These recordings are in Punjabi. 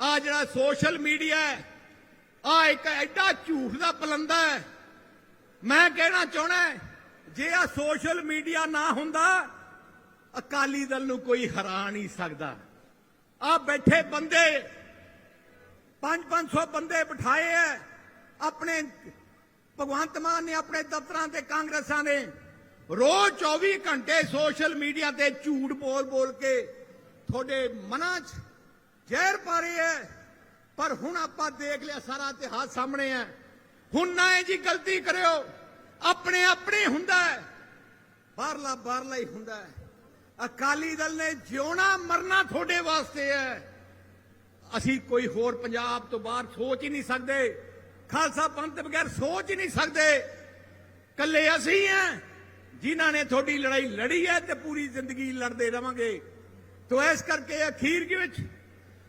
ਆ ਜਿਹੜਾ ਸੋਸ਼ਲ ਮੀਡੀਆ ਹੈ, ਆ ਇੱਕ ਐਡਾ ਝੂਠ ਦਾ ਪਲੰਦਾ ਹੈ। ਮੈਂ ਕਹਿਣਾ ਚਾਹਣਾ ਜੇ ਆ ਸੋਸ਼ਲ ਮੀਡੀਆ ਨਾ ਹੁੰਦਾ, ਅਕਾਲੀ ਦਲ ਨੂੰ ਕੋਈ ਹਰਾ ਨਹੀਂ ਸਕਦਾ। ਆ ਬੈਠੇ ਬੰਦੇ 5-500 ਬੰਦੇ ਬਿਠਾਏ ਐ ਆਪਣੇ ਭਗਵੰਤ ਮਾਨ ਨੇ, ਆਪਣੇ ਦਫ਼ਤਰਾਂ ਤੇ, ਕਾਂਗਰਸਾਂ ਨੇ, ਰੋਜ਼ 24 ਘੰਟੇ ਸੋਸ਼ਲ ਮੀਡੀਆ ਤੇ ਝੂਠ ਬੋਲ ਬੋਲ ਕੇ ਤੁਹਾਡੇ ਮਨਾਂ 'ਚ ਜ਼ਹਿਰ ਪਾ ਰਹੇ ਹੈ ਪਰ ਹੁਣ ਆਪਾਂ ਦੇਖ ਲਿਆ ਸਾਰਾ ਇਤਿਹਾਸ ਸਾਹਮਣੇ ਹੈ ਹੁਣ ਨਾ ਇਹ ਜੀ ਗਲਤੀ ਕਰਿਓ। ਆਪਣੇ ਆਪਣੇ ਹੁੰਦਾ ਹੈ ਬਾਹਰਲਾ ਬਾਹਰਲਾ ਹੀ ਹੁੰਦਾ ਹੈ ਅਕਾਲੀ ਦਲ ਨੇ ਜਿਉਣਾ ਮਰਨਾ ਤੁਹਾਡੇ ਵਾਸਤੇ ਹੈ ਅਸੀਂ ਕੋਈ ਹੋਰ ਪੰਜਾਬ ਤੋਂ ਬਾਹਰ ਸੋਚ ਹੀ ਨਹੀਂ ਸਕਦੇ। ਖਾਲਸਾ ਪੰਥ ਦੇ ਬਗੈਰ ਸੋਚ ਹੀ ਨਹੀਂ ਸਕਦੇ। ਕੱਲੇ ਅਸੀਂ ਹਾਂ ਜਿਨ੍ਹਾਂ ਨੇ ਤੁਹਾਡੀ ਲੜਾਈ ਲੜੀ ਹੈ ਤੇ ਪੂਰੀ ਜ਼ਿੰਦਗੀ ਲੜਦੇ ਰਵਾਂਗੇ। ਤੋ ਇਸ ਕਰਕੇ ਅਖੀਰ ਦੇ ਵਿੱਚ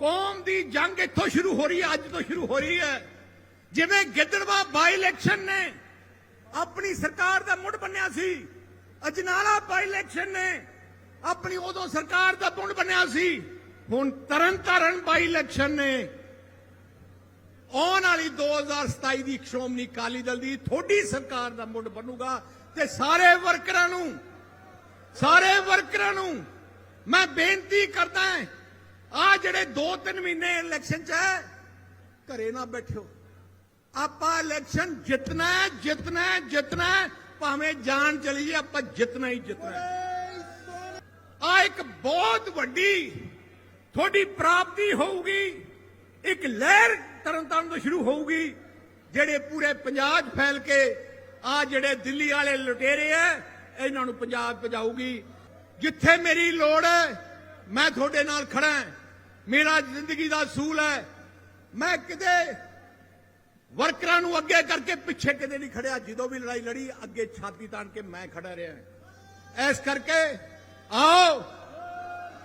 ਕੌਮ ਦੀ ਜੰਗ ਇੱਥੋਂ ਸ਼ੁਰੂ ਹੋ ਰਹੀ ਹੈ, ਅੱਜ ਤੋਂ ਸ਼ੁਰੂ ਹੋ ਰਹੀ ਹੈ। ਜਿਵੇਂ ਗਿੱਦੜਵਾ ਬਾਈ ਇਲੈਕਸ਼ਨ ਨੇ, ਆਪਣੀ ਸਰਕਾਰ ਦਾ ਮੁੱਢ ਬੰਨਿਆ ਸੀ, ਅਜਨਾਲਾ ਬਾਈ ਇਲੈਕਸ਼ਨ ਨੇ, ਆਪਣੀ ਉਦੋਂ ਸਰਕਾਰ ਦਾ ਮੁੱਢ ਬੰਨਿਆ ਸੀ, ਹੁਣ ਤਰਨਤਾਰਨ ਬਾਈ ਇਲੈਕਸ਼ਨ ਨੇ। ਆਉਣ ਵਾਲੀ 2027 ਦੀ ਸ਼੍ਰੋਮਣੀ ਅਕਾਲੀ ਦਲ ਦੀ ਥੋੜੀ ਸਰਕਾਰ ਦਾ ਮੁੱਢ ਬਣੂਗਾ ਤੇ ਸਾਰੇ ਵਰਕਰਾਂ ਨੂੰ, ਸਾਰੇ ਵਰਕਰਾਂ ਨੂੰ ਮੈਂ ਬੇਨਤੀ ਕਰਦਾ ਹਾਂ ਆ ਜਿਹੜੇ 2-3 ਮਹੀਨੇ ਇਲੈਕਸ਼ਨ ਚ ਹੈ ਘਰੇ ਨਾ ਬੈਠਿਓ। ਆਪਾਂ ਇਲੈਕਸ਼ਨ ਜਿੱਤਣਾ ਹੈ ਜਿੱਤਣਾ ਹੈ ਜਿੱਤਣਾ ਹੈ, ਭਾਵੇਂ ਜਾਨ ਚਲੀ ਜੇ ਆਪਾਂ ਜਿੱਤਣਾ ਹੀ ਜਿੱਤਣਾ ਆ ਇੱਕ ਬਹੁਤ ਵੱਡੀ ਤੁਹਾਡੀ ਪ੍ਰਾਪਤੀ ਹੋਊਗੀ, ਇੱਕ ਲਹਿਰ ਤਰਨਤਾਰਨ ਤੋਂ ਸ਼ੁਰੂ ਹੋਊਗੀ, ਜਿਹੜੇ ਪੂਰੇ ਪੰਜਾਬ 'ਚ ਫੈਲ ਕੇ ਆ ਜਿਹੜੇ ਦਿੱਲੀ ਵਾਲੇ ਲੁਟੇਰੇ ਐ ਇਹਨਾਂ ਨੂੰ ਪੰਜਾਬ ਪਜਾਊਗੀ। ਜਿੱਥੇ ਮੇਰੀ ਲੋੜ ਹੈ ਮੈਂ ਤੁਹਾਡੇ ਨਾਲ ਖੜਾ ਹਾਂ। ਮੇਰਾ ਜ਼ਿੰਦਗੀ ਦਾ ਅਸੂਲ ਹੈ। ਮੈਂ ਕਿਤੇ ਵਰਕਰਾਂ ਨੂੰ ਅੱਗੇ ਕਰਕੇ ਪਿੱਛੇ ਕਿਤੇ ਨਹੀਂ ਖੜਿਆ। ਜਦੋਂ ਵੀ ਲੜਾਈ ਲੜੀ, ਅੱਗੇ ਛਾਤੀ ਤਾਣ ਕੇ ਮੈਂ ਖੜਾ ਰਿਹਾ ਇਸ ਕਰਕੇ ਆਓ,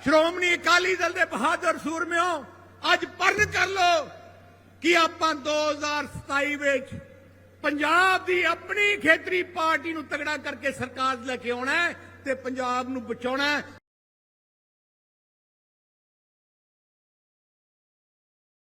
ਸ਼੍ਰੋਮਣੀ ਅਕਾਲੀ ਦਲ ਦੇ ਬਹਾਦਰ ਸੂਰਮਿਓ, ਅੱਜ ਪਰਨ ਕਰ ਲੋ ਕਿ ਆਪਾਂ 2027 ਵਿੱਚ ਪੰਜਾਬ ਦੀ ਆਪਣੀ ਖੇਤਰੀ ਪਾਰਟੀ ਨੂੰ ਤਗੜਾ ਕਰਕੇ ਸਰਕਾਰ ਲੈ ਕੇ ਆਉਣਾ ਤੇ ਪੰਜਾਬ ਨੂੰ ਬਚਾਉਣਾ